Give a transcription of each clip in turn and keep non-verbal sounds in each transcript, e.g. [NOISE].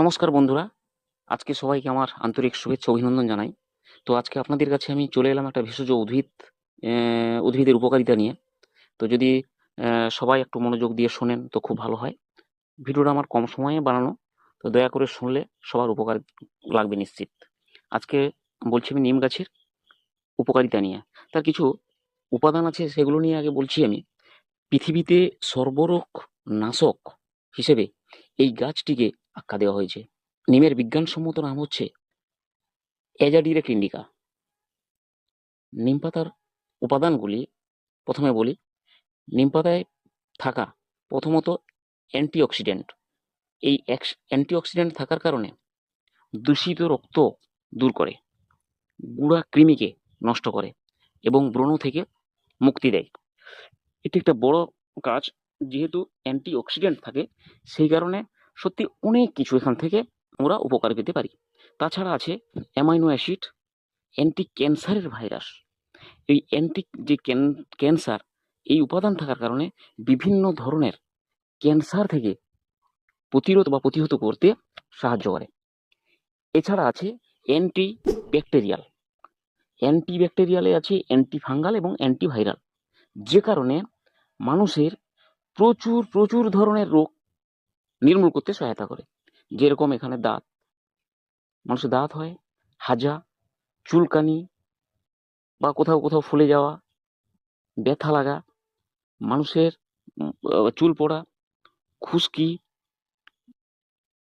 নমস্কার বন্ধুরা। আজকে সবাইকে আমার আন্তরিক শুভেচ্ছা অভিনন্দন জানাই। তো আজকে আপনাদের কাছে আমি চলে এলাম একটা ভেষজ উদ্ভিদ উদ্ভিদের উপকারিতা নিয়ে। তো যদি সবাই একটু মনোযোগ দিয়ে শোনেন তো খুব ভালো হয়। ভিডিওটা আমার কম সময়ে বানানো, তো দয়া করে শুনলে সবার উপকার লাগবে নিশ্চিত। আজকে বলছি আমি নিম গাছের উপকারিতা নিয়ে। তার কিছু উপাদান আছে সেগুলো নিয়ে আগে বলছি আমি। পৃথিবীতে সর্বরোগ নাশক হিসেবে এই গাছটিকে আখ্যা দেওয়া হয়েছে। নিমের বিজ্ঞানসম্মত নাম হচ্ছে অ্যাজাডিরেক্ট ইন্ডিকা নিম পাতার উপাদানগুলি, প্রথমে বলি নিম পাতায় থাকা প্রথমত অ্যান্টিঅক্সিডেন্ট। এই অ্যান্টিঅক্সিডেন্ট থাকার কারণে দূষিত রক্ত দূর করে, গুঁড়া কৃমিকে নষ্ট করে এবং ব্রণ থেকে মুক্তি দেয়। এটি একটা বড় কাজ, যেহেতু অ্যান্টিঅক্সিডেন্ট থাকে, সেই কারণে সত্যি অনেক কিছু এখান থেকে আমরা উপকার পেতে পারি। তাছাড়া আছে অ্যামাইনো অ্যাসিড অ্যান্টি ক্যান্সারের ভাইরাস। এই অ্যান্টি যে ক্যান্সার, এই উপাদান থাকার কারণে বিভিন্ন ধরনের ক্যান্সার থেকে প্রতিরোধ বা প্রতিহত করতে সাহায্য করে। এছাড়া আছে অ্যান্টি ব্যাকটেরিয়াল অ্যান্টি ব্যাকটেরিয়ালে আছে অ্যান্টি ফাঙ্গাল এবং অ্যান্টিভাইরাল। যে কারণে মানুষের প্রচুর প্রচুর ধরনের রোগ নির্মূল করতে সহায়তা করে। যেরকম এখানে দাঁত। মানুষের দাঁত হয়, হাজা, চুলকানি বা কোথাও কোথাও ফুলে যাওয়া, ব্যথা লাগা, মানুষের চুল পড়া, খুশকি,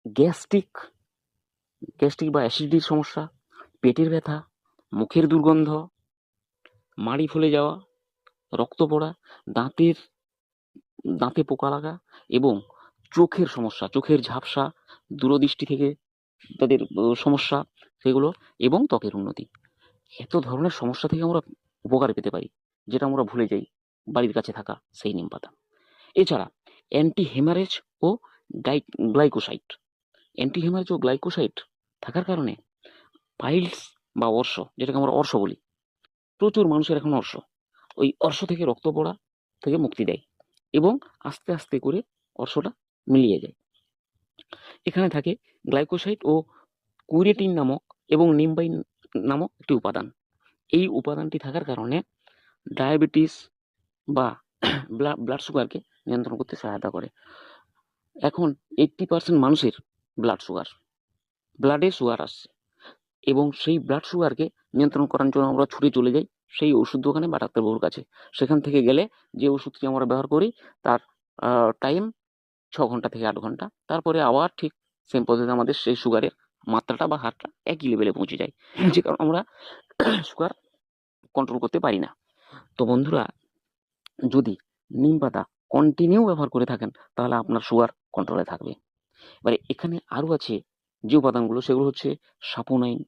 গ্যাস্ট্রিক গ্যাস্ট্রিক বা অ্যাসিডিটির সমস্যা, পেটের ব্যথা, মুখের দুর্গন্ধ, মাড়ি ফুলে যাওয়া, রক্ত পড়া, দাঁতের, দাঁতে পোকা লাগা এবং চোখের সমস্যা, চোখের ঝাপসা, দূরদৃষ্টি থেকে তাদের সমস্যা সেগুলো এবং ত্বকের উন্নতি। এত ধরনের সমস্যা থেকে আমরা উপকার পেতে পারি, যেটা আমরা ভুলে যাই, বাড়ির কাছে থাকা সেই নিম পাতা। এছাড়া অ্যান্টি হেমারেজ ও গাই গ্লাইকোসাইট অ্যান্টি হেমারেজ ও গ্লাইকোসাইট থাকার কারণে পাইলস বা অর্শ, যেটাকে আমরা অর্শ বলি, প্রচুর মানুষের এখন অর্শ। ওই অর্শ থেকে রক্ত পড়া থেকে মুক্তি দেয় এবং আস্তে আস্তে করে অর্শটা মিলিয়ে যায়। এখানে থাকে গ্লাইকোসাইড ও কুইরেটিন নামক এবং নিম্বাইন নামক একটি উপাদান। এই উপাদানটি থাকার কারণে ডায়াবেটিস বা [CLEARS THROAT] ব্লাড সুগারকে নিয়ন্ত্রণ করতে সহায়তা করে। এখন এইট্টি পার্সেন্ট মানুষের ব্লাড সুগার, ব্লাডে সুগার আসছে এবং সেই ব্লাড সুগারকে নিয়ন্ত্রণ করার জন্য আমরা ছুটে চলে যাই সেই ওষুধ দোকানে বা ডাক্তারবাবুর কাছে। সেখান থেকে গেলে যে ওষুধটি আমরা ব্যবহার করি তার টাইম ছ ঘণ্টা থেকে আট ঘণ্টা। তারপরে আবার ঠিক সেম পদ্ধতিতে আমাদের সেই সুগারের মাত্রাটা বা হারটা একই লেভেলে পৌঁছে যায়। যে কারণে আমরা সুগার কন্ট্রোল করতে পারি না। তো বন্ধুরা, যদি নিম পাতা কন্টিনিউ ব্যবহার করে থাকেন, তাহলে আপনার সুগার কন্ট্রোলে থাকবে। এবারে এখানে আরও আছে যে উপাদানগুলো, সেগুলো হচ্ছে saponin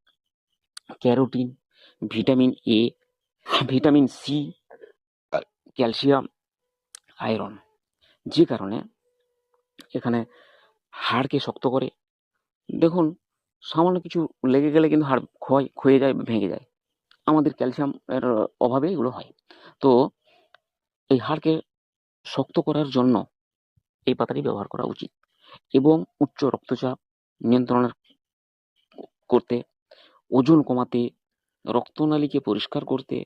carotene vitamin A vitamin C calcium iron যে কারণে এখানে হাড়কে শক্ত করে। দেখুন, সামান্য কিছু লেগে গেলে কিন্তু হাড় ক্ষয়, ক্ষয়ে যায়, ভেঙে যায়। আমাদের ক্যালসিয়াম এর অভাবে এগুলো হয়। তো এই হাড়কে শক্ত করার জন্য এই পাতাটি ব্যবহার করা উচিত এবং উচ্চ রক্তচাপ নিয়ন্ত্রণের করতে, ওজন কমাতে, রক্তনালীকে পরিষ্কার করতে,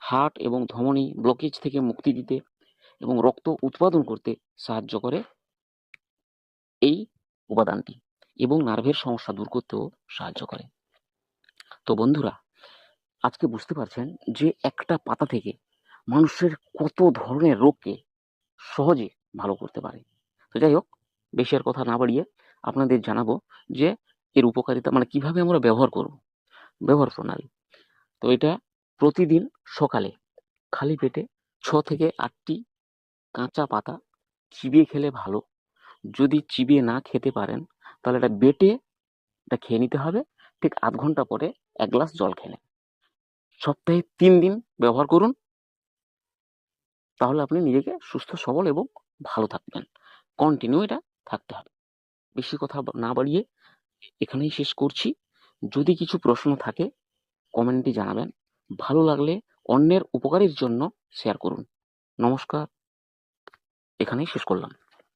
হার্ট এবং ধমনী ব্লকেজ থেকে মুক্তি দিতে এবং রক্ত উৎপাদন করতে সাহায্য করে উপাদানটি এবং নার্ভের সমস্যা দূর করতেও সাহায্য করে। তো বন্ধুরা, আজকে বুঝতে পারছেন যে একটা পাতা থেকে মানুষের কত ধরনের রোগকে সহজে ভালো করতে পারে। তো যাই হোক, বেশি আর কথা না বাড়িয়ে আপনাদের জানাব যে এর উপকারিতা মানে কীভাবে আমরা ব্যবহার করব। ব্যবহার প্রণালী। তো এটা প্রতিদিন সকালে খালি পেটে ছ থেকে আটটি কাঁচা পাতা চিবিয়ে খেলে ভালো। যদি চিবিয়ে না খেতে পারেন, তাহলে এটা বেটে এটা খেয়ে নিতে হবে। ঠিক আধ ঘণ্টা পরে এক গ্লাস জল খেয়ে সপ্তাহে তিন দিন ব্যবহার করুন। তাহলে আপনি নিজেকে সুস্থ, সবল এবং ভালো থাকবেন। কন্টিনিউ এটা থাকতে হবে। বেশি কথা না বাড়িয়ে এখানেই শেষ করছি। যদি কিছু প্রশ্ন থাকে কমেন্টে জানাবেন। ভালো লাগলে অন্যের উপকারের জন্য শেয়ার করুন। নমস্কার। এখানেই শেষ করলাম।